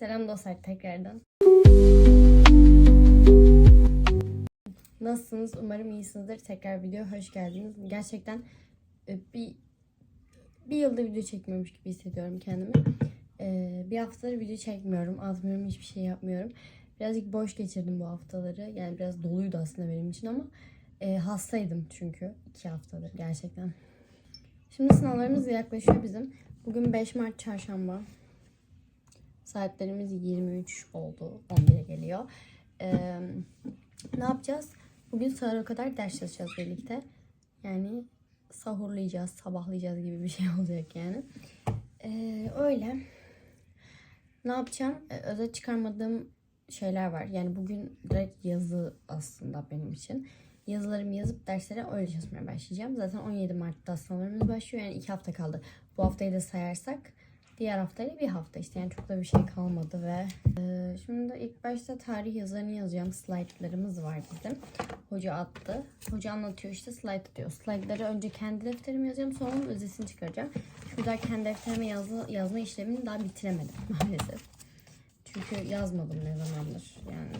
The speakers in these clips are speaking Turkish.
Selam dostlar tekrardan. Nasılsınız? Umarım iyisinizdir. Tekrar video hoş geldiniz. Gerçekten e, bir bir yılda video çekmiyormuş gibi hissediyorum kendimi. E, bir haftadır video çekmiyorum. Atmıyorum, hiçbir şey yapmıyorum. Birazcık boş geçirdim bu haftaları. Yani biraz doluydu aslında benim için ama e, hastaydım çünkü iki haftadır gerçekten. Şimdi sınavlarımız yaklaşıyor bizim. Bugün 5 Mart çarşamba. Saatlerimiz 23 oldu. 11'e geliyor. Ee, ne yapacağız? Bugün sahura kadar ders çalışacağız birlikte. Yani sahurlayacağız, sabahlayacağız gibi bir şey olacak yani. Ee, öyle. Ne yapacağım? Ee, özet çıkarmadığım şeyler var. Yani bugün direkt yazı aslında benim için. Yazılarımı yazıp derslere öyle çalışmaya başlayacağım. Zaten 17 Mart'ta sınavlarımız başlıyor. Yani 2 hafta kaldı. Bu haftayı da sayarsak diğer haftayla bir hafta işte. Yani çok da bir şey kalmadı ve e, şimdi ilk başta tarih yazarını yazacağım. Slaytlarımız var bizim. Hoca attı. Hoca anlatıyor işte slide diyor. Slaytları önce kendi defterime yazacağım. Sonra onun özetini çıkaracağım. Şurada kendi defterime yazı, yazma işlemini daha bitiremedim maalesef. Çünkü yazmadım ne zamandır yani.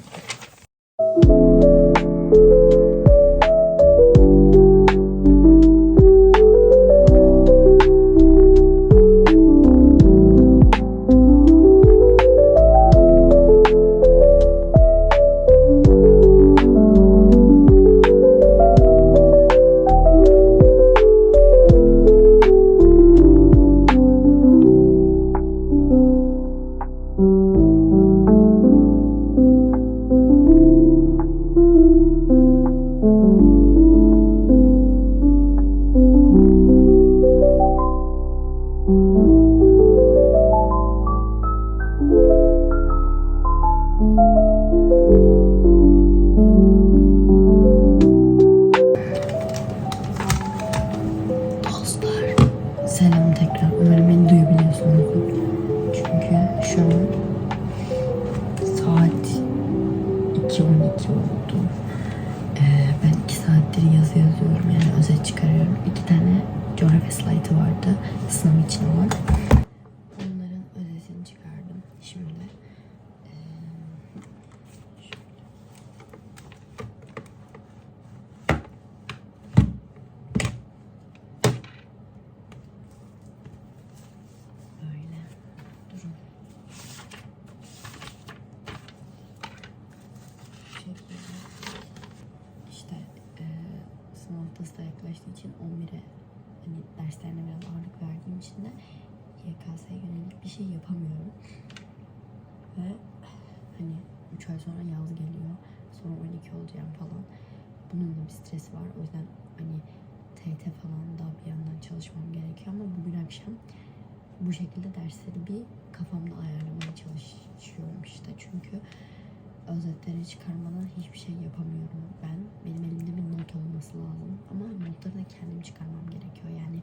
Selam tekrar. Umarım beni duyabiliyorsunuz. Çünkü şu an saat 2.12 oldu. Ee, ben 2 saattir yazı yazıyorum yani özet çıkarıyorum. İki tane coğrafya slaytı vardı sınav için olan. Onların özetini çıkardım şimdi. Ee. İşte e, sınav da yaklaştığı için 11'e hani derslerine biraz verdiğim için de YKS'ye yönelik bir şey yapamıyorum. Ve hani 3 ay sonra yaz geliyor. Sonra 12 olacağım falan. Bunun da bir stresi var. O yüzden hani TYT falan da bir yandan çalışmam gerekiyor ama bugün akşam bu şekilde dersleri bir kafamda ayarlamaya çalışıyorum işte. Çünkü özetleri çıkarmadan hiçbir şey yapamıyorum ben. Benim elimde bir not olması lazım. Ama notları da kendim çıkarmam gerekiyor. Yani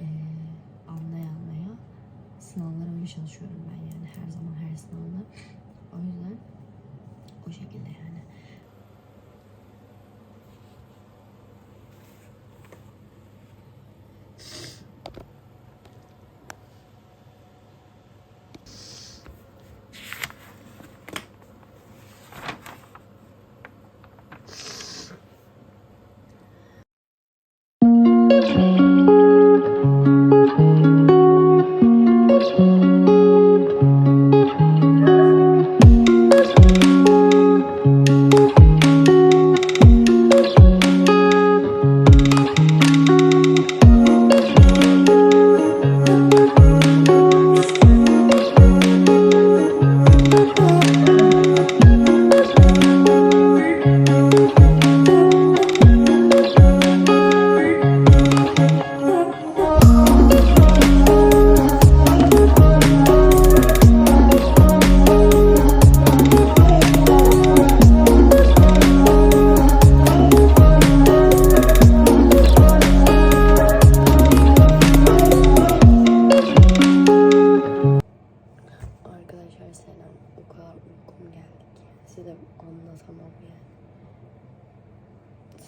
eee anlaya anlaya sınavlara öyle çalışıyorum ben yani her zaman her sınavda. O yüzden o şekilde yani.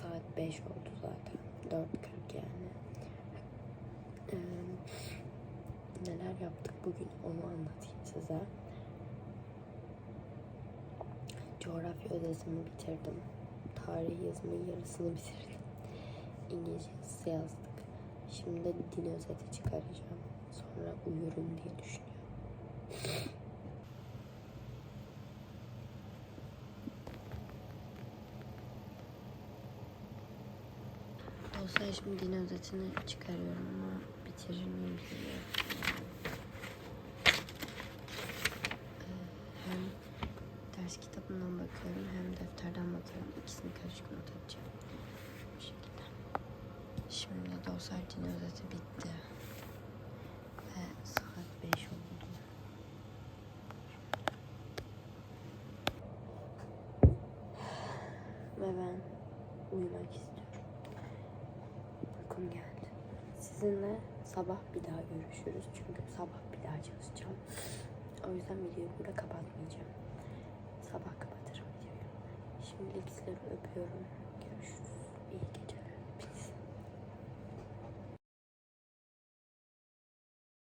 saat 5 oldu zaten. 4.40 yani. Ee, neler yaptık bugün onu anlatayım size. Coğrafya ödevimi bitirdim. Tarih yazımın yarısını bitirdim. İngilizce yazdık. Şimdi din özeti çıkaracağım. Sonra uyurum diye düşünüyorum. Dostlar şimdi din özetini çıkarıyorum ama bitirir miyim bilmiyorum. Ee, Hem ders kitabından bakıyorum hem defterden bakıyorum. İkisini karışık not edeceğim. Bu şekilde. Şimdi dostlar din özeti bitti. Ve saat 5 oldu. Ve ben uyumak istiyorum. Uykum geldi. Sizinle sabah bir daha görüşürüz. Çünkü sabah bir daha çalışacağım. O yüzden videoyu burada kapatmayacağım. Sabah kapatırım videoyu. Şimdilik sizleri öpüyorum.